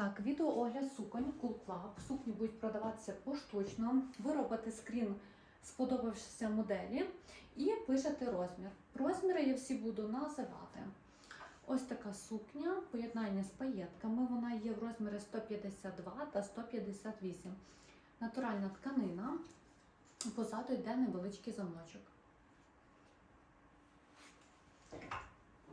Так, відеоогляд суконь Cool Club. Сукні будуть продаватися поштучно. Ви робите скрін сподобавшися моделі і пишете розмір. Розміри я всі буду називати. Ось така сукня, поєднання з паєтками. Вона є в розмірі 152 та 158. Натуральна тканина. Позаду йде невеличкий замочок.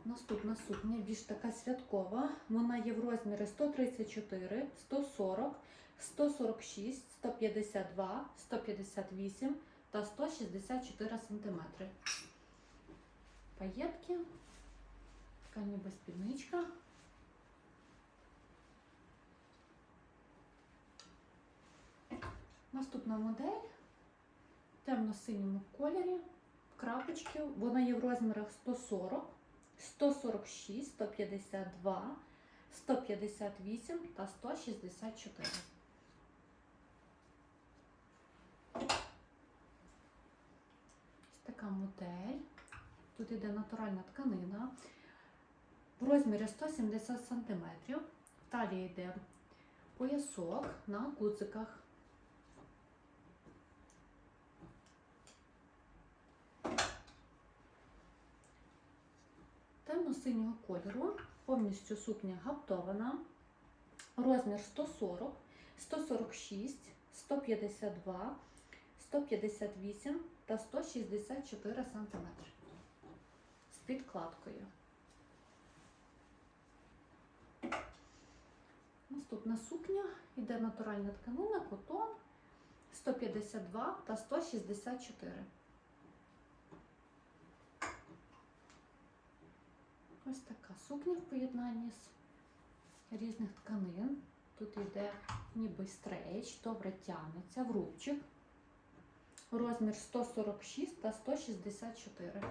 Наступна сукня більш така святкова. Вона є в розмірі 134, 140, 146, 152, 158 та 164 см. Паєтки, така ніби спідничка. Наступна модель в темно-синьому кольорі, крапочки. Вона є в розмірах 140. 146, 152, 158 та 164. Ось така модель. Тут іде натуральна тканина. В розмірі 170 см. В талії йде поясок на гудзиках. Темно-синього кольору, повністю сукня гаптована, розмір 140, 146, 152, 158 та 164 см з підкладкою. Наступна сукня йде натуральна тканина, котон 152 та 164. Ось така сукня в поєднанні з різних тканин. Тут йде ніби стрейч, добре тягнеться в рубчик. Розмір 146 та 164.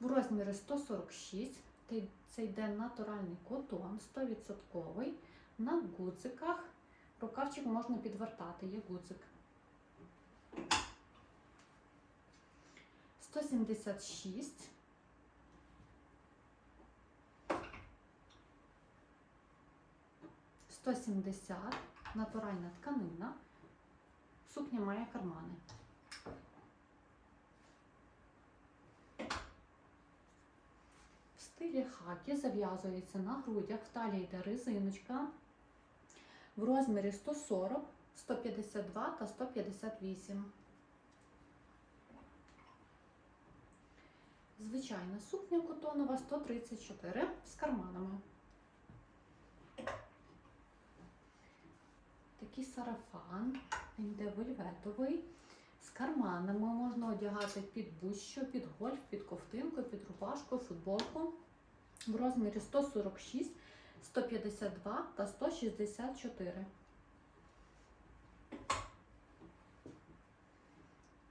В розмірі 146 це йде натуральний котон, 100%. На гудзиках. Рукавчик можна підвертати, є гудзик. 176. Сто сімдесят, натуральна тканина. Сукня має кармани. В стилі хакі зав'язується на грудях, в талії йде резиночка. В розмірі 140, 152 та 158. Звичайна сукня котонова 134 з карманами. Такий сарафан, він вельветовий. З карманами можна одягати під будь-що, під гольф, під ковтинку, під рубашку, футболку. В розмірі 146, 152 та 164.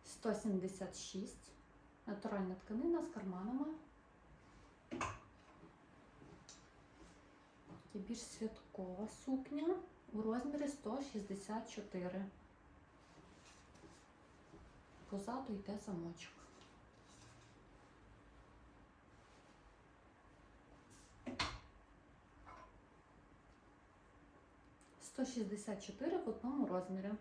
176. Натуральна тканина з карманами. І більш святкова сукня у розмірі 164. Позаду йде замочок. Сто шістдесят чотири в одному розмірі.